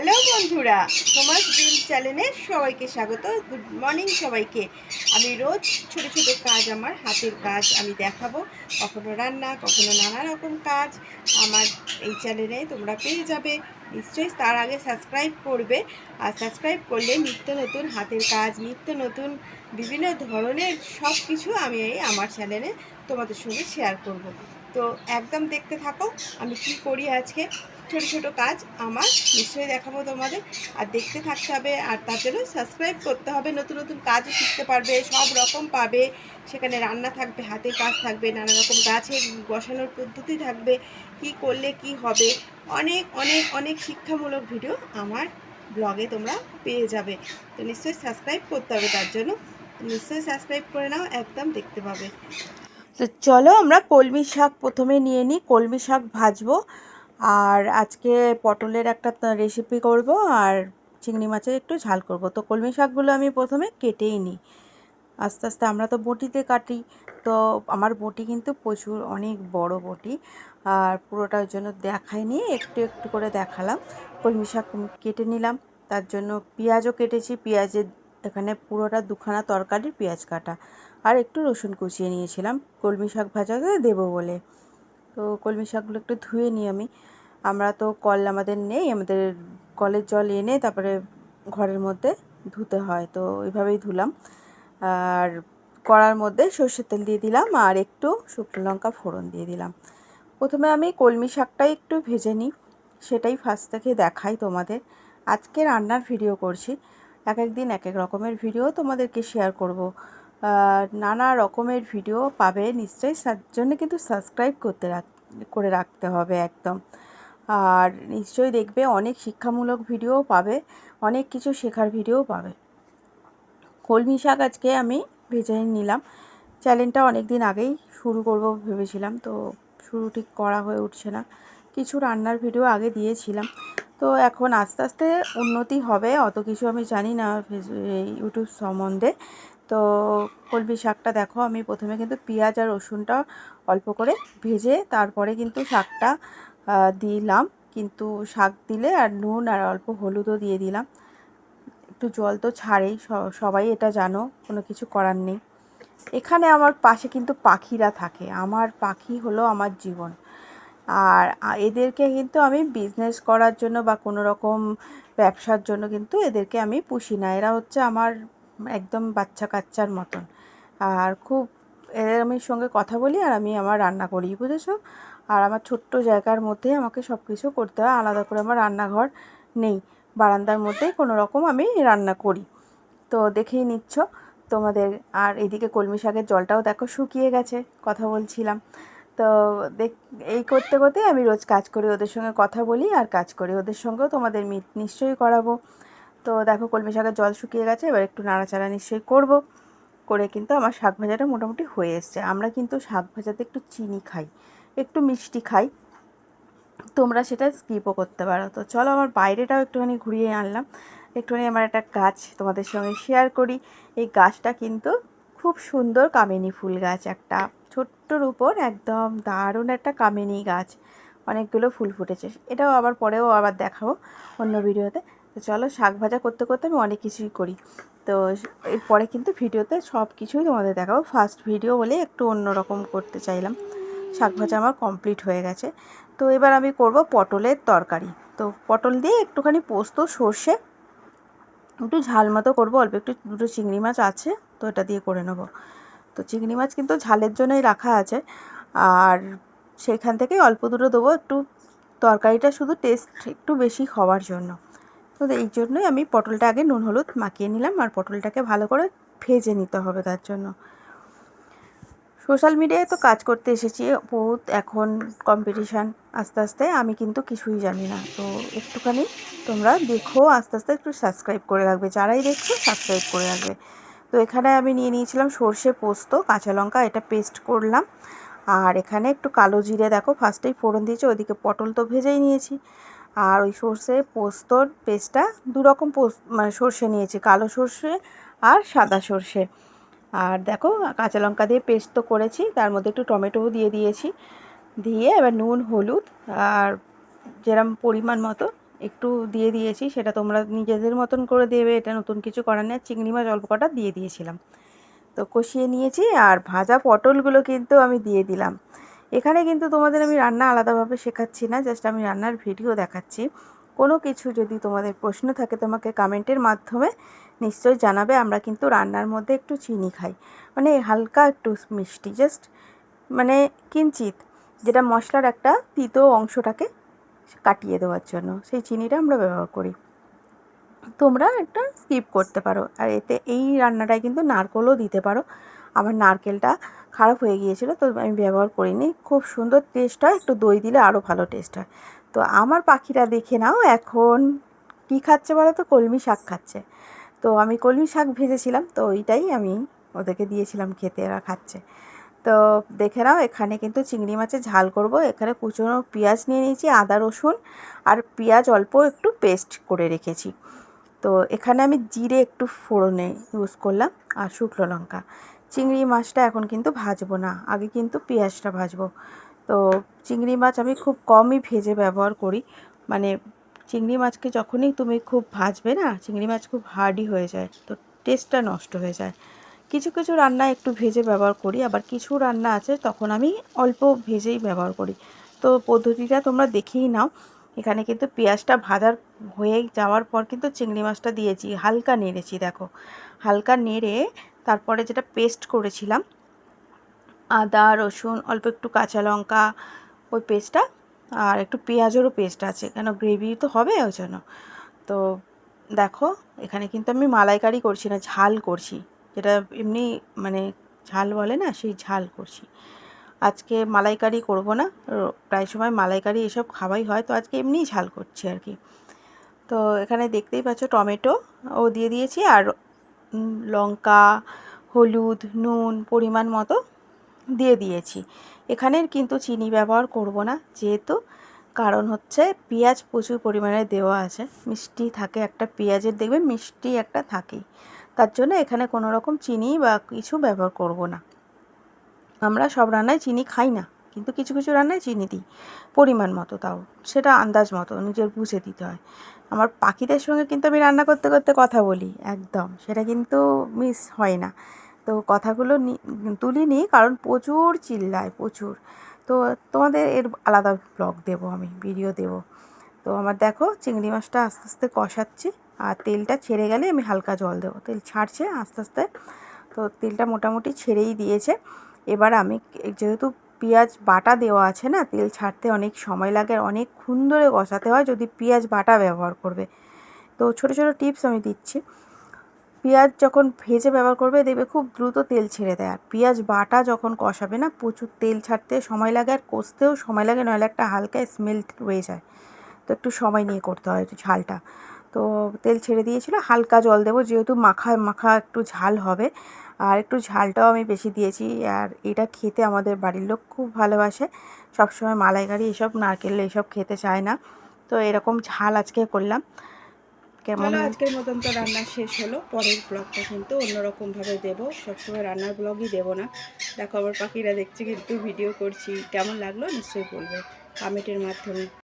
Hello বন্ধুরা, তোমার dream চ্যানেলে সবাইকে স্বাগত। গুড মর্নিং সবাইকে। আমি রোজ ছোট ছোট কাজ, আমার হাতের কাজ আমি দেখাবো। কখনো রান্না, কখনো নানা রকম কাজ আমার এই চ্যানেলে তোমরা পেয়ে যাবে। নিশ্চয়ই তার আগে সাবস্ক্রাইব করবে। আর সাবস্ক্রাইব করলে নিত্য নতুন, হাতের কাজ, নিত্য নতুন, বিভিন্ন ধরনের সব কিছু আমি এই আমার চ্যানেলে তোমাদের সঙ্গে শেয়ার করব। তো একদম দেখতে থাকো, আমি কি করি আজকে? ছোট ছোট কাজ আমার নিশ্চয়ই দেখাবো তোমাদের। আর দেখতে থাকতে হবে, আর তার জন্য সাবস্ক্রাইব করতে হবে, নতুন নতুন কাজও শিখতে পারবে, সব রকম পাবে। সেখানে রান্না থাকবে, হাতের কাজ থাকবে, নানা রকম গাছের বসানোর পদ্ধতি থাকবে, কি করলে কি হবে। অনেক অনেক অনেক শিক্ষামূলক ভিডিও আমার ব্লগে তোমরা পেয়ে যাবে। তো নিশ্চয়ই সাবস্ক্রাইব করতে হবে তার জন্য। নিশ্চয়ই সাবস্ক্রাইব করে নাও, একদম দেখতে পাবে। তো চলো আমরা কলমি শাক প্রথমে নিয়ে নিই, কলমি শাক ভাজবো। আর আজকে পটলের একটা রেসিপি করব আর চিংড়ি মাছের একটু ঝাল করব। তো কলমি শাকগুলো আমি প্রথমে কেটেই নিই। আস্তে আস্তে আমরা তো বটিতে কাটি, তো আমার বটি কিন্তু প্রচুর, অনেক বড় বটি। আর পুরোটার জন্য দেখাইনি একটু একটু করে দেখালাম। কলমি শাক কেটে নিলাম। তার জন্য পেঁয়াজও কেটেছি। পেঁয়াজের এখানে পুরোটা দুখানা তরকারির পেঁয়াজ কাটা। আর একটু রসুন কুচিয়ে নিয়েছিলাম। কলমি শাক ভাজাতে দেবো বলে। তো কলমি শাকগুলো একটু ধুয়ে নিই আমি। আমরা তো কল আমাদের নেই, আমাদের কলের জল এনে তারপরে ঘরের মধ্যে ধুতে হয়, তো ওইভাবেই ধুলাম। আর কড়ার মধ্যে সর্ষের তেল দিয়ে দিলাম আর একটু শুকনো লঙ্কা ফোড়ন দিয়ে দিলাম। প্রথমে আমি কলমি শাকটাই একটু ভেজে নিই, সেটাই ফার্স্ট থেকে দেখাই তোমাদের। আজকে রান্নার ভিডিও করছি, এক এক দিন এক এক রকমের ভিডিও তোমাদেরকে শেয়ার করব। নানা রকমের ভিডিও পাবে, নিশ্চয়ই তার জন্য কিন্তু সাবস্ক্রাইব করতে রাখ, করে রাখতে হবে একদম। আর নিশ্চয়ই দেখবে অনেক শিক্ষামূলক ভিডিও পাবে, অনেক কিছু শেখার ভিডিও পাবে। কলমি শাক আজকে আমি ভেজে নিলাম। চ্যানেলটা অনেক দিন আগেই শুরু করব ভেবেছিলাম, তো শুরু ঠিক করা হয়ে উঠছে না। কিছু রান্নার ভিডিও আগে দিয়েছিলাম। তো এখন আস্তে আস্তে উন্নতি হবে, অত কিছু আমি জানি না ইউটিউব সম্বন্ধে। তো কলমি শাকটা দেখো, আমি প্রথমে কিন্তু পেঁয়াজ আর রসুনটা অল্প করে ভেজে, তারপরে কিন্তু শাকটা দিলাম। কিন্তু শাক দিলে আর নুন আর অল্প হলুদও দিয়ে দিলাম। একটু জল তো ছাড়েই সবাই এটা জানো, কোনো কিছু করার নেই। এখানে আমার পাশে কিন্তু পাখিরা থাকে। আমার পাখি হলো আমার জীবন। আর এদেরকে কিন্তু আমি বিজনেস করার জন্য বা কোনো রকম ব্যবসার জন্য কিন্তু এদেরকে আমি পুষি না। এরা হচ্ছে আমার একদম বাচ্চা কাচ্চার মতন। আর খুব এদের আমি সঙ্গে কথা বলি আর আমি আমার রান্না করি, বুঝেছ? আর আমার ছোট্ট জায়গার মধ্যে আমাকে সব কিছু করতে হয়, আলাদা করে আমার রান্নাঘর নেই। বারান্দার মধ্যেই কোনো রকম আমি রান্না করি। তো দেখেই নিচ্ছ, তোমাদের আর এদিকে কলমি শাকের জলটাও দেখো শুকিয়ে গেছে, কথা বলছিলাম। তো দেখ, এই করতে করতে আমি রোজ কাজ করি ওদের সঙ্গে কথা বলি আর কাজ করি ওদের সঙ্গেও তোমাদের মিট নিশ্চয়ই করাবো। তো দেখো কলমি শাকের জল শুকিয়ে গেছে, এবার একটু নাড়াচাড়া নিশ্চয়ই করব। করে কিন্তু আমার শাক ভাজাটা মোটামুটি হয়ে এসছে। আমরা কিন্তু শাক ভাজাতে একটু চিনি খাই। একটু মিষ্টি খাই। তোমরা সেটা স্কিপও করতে পারো। তো চলো আমার বাইরেটাও একটুখানি ঘুরিয়ে আনলাম। একটুখানি আমার একটা গাছ তোমাদের সঙ্গে শেয়ার করি। এই গাছটা কিন্তু খুব সুন্দর কামিনী ফুল গাছ একটা। ছোট্টর উপর একদম দারুণ একটা কামিনী গাছ। অনেকগুলো ফুল ফুটেছে। এটাও আবার পরেও আবার দেখাবো অন্য ভিডিওতে। তো চলো শাক ভাজা করতে করতে আমি অনেক কিছুই করি। তো এরপরে কিন্তু ভিডিওতে সব কিছুই তোমাদের দেখাবো। ফার্স্ট ভিডিও বলে একটু অন্যরকম করতে চাইলাম। শাক ভাজা আমার কমপ্লিট হয়ে গেছে। তো এবার আমি করব পটলের তরকারি। তো পটল দিয়ে একটুখানি পোস্ত, সর্ষে, একটু ঝাল মতো করব, অল্প একটু দুটো চিংড়ি মাছ আছে, তো এটা দিয়ে করে নেব। তো চিংড়ি মাছ কিন্তু ঝালের জন্যই রাখা আছে, আর সেখান থেকে অল্প দুটো দেবো, একটু তরকারিটা শুধু টেস্ট একটু বেশি হওয়ার জন্য। তো এই জন্যই আমি পটলটা আগে নুন, হলুদ মাখিয়ে নিলাম, আর পটলটাকে ভালো করে ভেজে নিতে হবে তার জন্য। সোশ্যাল মিডিয়ায় তো কাজ করতে এসেছি, বহুত এখন কম্পিটিশান আস্তে আস্তে আমি কিন্তু কিছুই জানি না। তো একটুখানি তোমরা দেখো, আস্তে আস্তে একটু সাবস্ক্রাইব করে রাখবে। যারাই দেখছ সাবস্ক্রাইব করে রাখবে। তো এখানে আমি নিয়ে নিয়েছিলাম সর্ষে পোস্ত, কাঁচা লঙ্কা, এটা পেস্ট করলাম। আর এখানে একটু কালো জিরে, দেখো ফার্স্টেই ফোড়ন দিয়েছি, ওইদিকে পটল তো ভেজেই নিয়েছি। আর ওই সর্ষে পোস্তর পেস্টটা দুরকম পোস্ত মানে সর্ষে নিয়েছি, কালো সর্ষে আর সাদা সর্ষে। আর দেখো, কাঁচা লঙ্কা দিয়ে পেস্ট তো করেছি, তার মধ্যে একটু টমেটোও দিয়ে দিয়েছি। দিয়ে এবার নুন, হলুদ আর যেরম পরিমাণ মতো একটু দিয়ে দিয়েছি, সেটা তোমরা নিজেদের মতন করে দেবে, এটা নতুন কিছু করার নেই, চিংড়ি মাছ অল্প কটা দিয়ে দিয়েছিলাম। তো কষিয়ে নিয়েছি আর ভাজা পটলগুলো কিন্তু আমি দিয়ে দিলাম। এখানে কিন্তু তোমাদের আমি রান্না আলাদাভাবে শেখাচ্ছি না, জাস্ট আমি রান্নার ভিডিও দেখাচ্ছি। কোনো কিছু যদি তোমাদের প্রশ্ন থাকে, তোমাকে কমেন্টের মাধ্যমে নিশ্চয়ই জানাবে, আমরা কিন্তু রান্নার মধ্যে একটু চিনি খাই। মানে হালকা একটু মিষ্টি জাস্ট মানে কিঞ্চিত যেটা মশলার একটা তিতো অংশটাকে কাটিয়ে দেওয়ার জন্য। সেই চিনিটা আমরা ব্যবহার করি। তোমরা একটা স্কিপ করতে পারো। আর এতে এই রান্নাটায় কিন্তু নারকেলও দিতে পারো। আমার নারকেলটা খারাপ হয়ে গিয়েছিল, তো আমি ব্যবহার করিনি। খুব সুন্দর টেস্ট হয়, একটু দই দিলে আরও ভালো টেস্ট হয়। তো আমার পাখিরা দেখে নাও এখন কী খাচ্ছে বলো তো? কলমি শাক খাচ্ছে। তো আমি কলমি শাক ভেজেছিলাম, তো ওইটাই আমি ওদেরকে দিয়েছিলাম খেতে, এরা খাচ্ছে। তো দেখে নাও, এখানে কিন্তু চিংড়ি মাছের ঝাল করব। এখানে কুচনো পেঁয়াজ নিয়ে নিয়েছি, আদা, রসুন আর পেঁয়াজ অল্প একটু পেস্ট করে রেখেছি। তো এখানে আমি জিরে একটু ফোড়নে ইউজ করলাম আর শুকনো লঙ্কা। চিংড়ি মাছটা এখন কিন্তু ভাজবো না, আগে কিন্তু পেঁয়াজটা ভাজবো। তো চিংড়ি মাছ আমি খুব কমই ভেজে ব্যবহার করি মানে চিংড়ি মাছকে যখনই তুমি খুব ভাজবে না, চিংড়ি মাছ খুব হার্ডই হয়ে যায়, তো টেস্টটা নষ্ট হয়ে যায়। কিছু কিছু রান্না একটু ভেজে ব্যবহার করি, আবার কিছু রান্না আছে তখন আমি অল্প ভেজেই ব্যবহার করি। তো পদ্ধতিটা তোমরা দেখেই নাও। এখানে কিন্তু পেঁয়াজটা ভাজার হয়ে যাওয়ার পর কিন্তু চিংড়ি মাছটা দিয়েছি, হালকা নেড়েছি দেখো। হালকা নেড়ে তারপরে যেটা পেস্ট করেছিলাম, আদা, রসুন, অল্প একটু কাঁচা লঙ্কা, ওই পেস্টটা আর একটু পেঁয়াজেরও পেস্ট আছে। কেন গ্রেভি তো হবে ওই জন্য। তো দেখো, এখানে কিন্তু আমি মালাইকারি করছি না, ঝাল করছি। যেটা এমনি মানে ঝাল বলে না, সেই ঝাল করছি। আজকে মালাইকারি করব না প্রায় সময় মালাইকারি এসব খাওয়াই হয়, তো আজকে এমনিই ঝাল করছি আর কি। তো এখানে দেখতেই পাচ্ছ টমেটো, ও দিয়ে দিয়েছি আর লঙ্কা, হলুদ, নুন পরিমাণ মতো দিয়ে দিয়েছি। এখানের কিন্তু চিনি ব্যবহার করব না, যেহেতু কারণ হচ্ছে পেঁয়াজ প্রচুর পরিমাণে দেওয়া আছে। মিষ্টি থাকে একটা পেঁয়াজের দেখবে মিষ্টি একটা থাকেই। তার জন্য এখানে কোনো রকম চিনি বা কিছু ব্যবহার করব না। আমরা সব রান্নায় চিনি খাই না, কিন্তু কিছু কিছু রান্নায় চিনি দিই, পরিমাণ মতো তাও। সেটা আন্দাজ মতো, নিজের বুঝে দিতে হয়। আমার পাখিদের সঙ্গে কিন্তু আমি রান্না করতে করতে কথা বলি, একদম। সেটা কিন্তু মিস হয় না। তো কথাগুলো তুলি নিই কারণ প্রচুর চিল্লায়, প্রচুর। তো তোমাদের এর আলাদা ব্লগ দেব আমি ভিডিও দেব। তো আমার দেখো চিংড়ি মাছটা আস্তে আস্তে কষাচ্ছি আর তেলটা ছেড়ে গেলে আমি হালকা জল দেবো। তেল ছাড়ছে আস্তে আস্তে, তো তেলটা মোটামুটি ছেড়েই দিয়েছে। এবার আমি যেহেতু পেঁয়াজ বাটা দেওয়া আছে না, তেল ছাড়তে অনেক সময় লাগে অনেকক্ষণ ধরে কষাতে হয় যদি পেঁয়াজ বাটা ব্যবহার করবে। তো ছোটো ছোটো টিপস আমি দিচ্ছি। পেঁয়াজ যখন ভেজে ব্যবহার করবে, দেখবে খুব দ্রুত তেল ছেড়ে দেয়। আর পেঁয়াজ বাটা যখন কষাবে না, প্রচুর তেল ছাড়তে সময় লাগে আর কষতেও সময় লাগে, নইলে একটা হালকা স্মেল রয়ে যায়। তো একটু সময় নিয়ে করতে হয় ঝালটা। তো তেল ছেড়ে দিয়েছিল, হালকা জল দেবো, যেহেতু মাখা মাখা একটু ঝাল হবে। আর একটু ঝালটাও আমি বেশি দিয়েছি। আর এটা খেতে আমাদের বাড়ির লোক খুব ভালোবাসে। সবসময় মালাইকারি এসব, নারকেল এসব খেতে চায় না। তো এরকম ঝাল আজকে করলাম। কেমন? আজকের মতন তো রান্না শেষ হলো। পরের ব্লগটা কিন্তু অন্যরকমভাবে দেবো। সবসময় রান্নার ব্লগই দেবো না। দেখো আবার পাখিরা দেখছি কিন্তু ভিডিও করছি। কেমন লাগল? নিশ্চয়ই বলবে। কমেন্টের মাধ্যমে।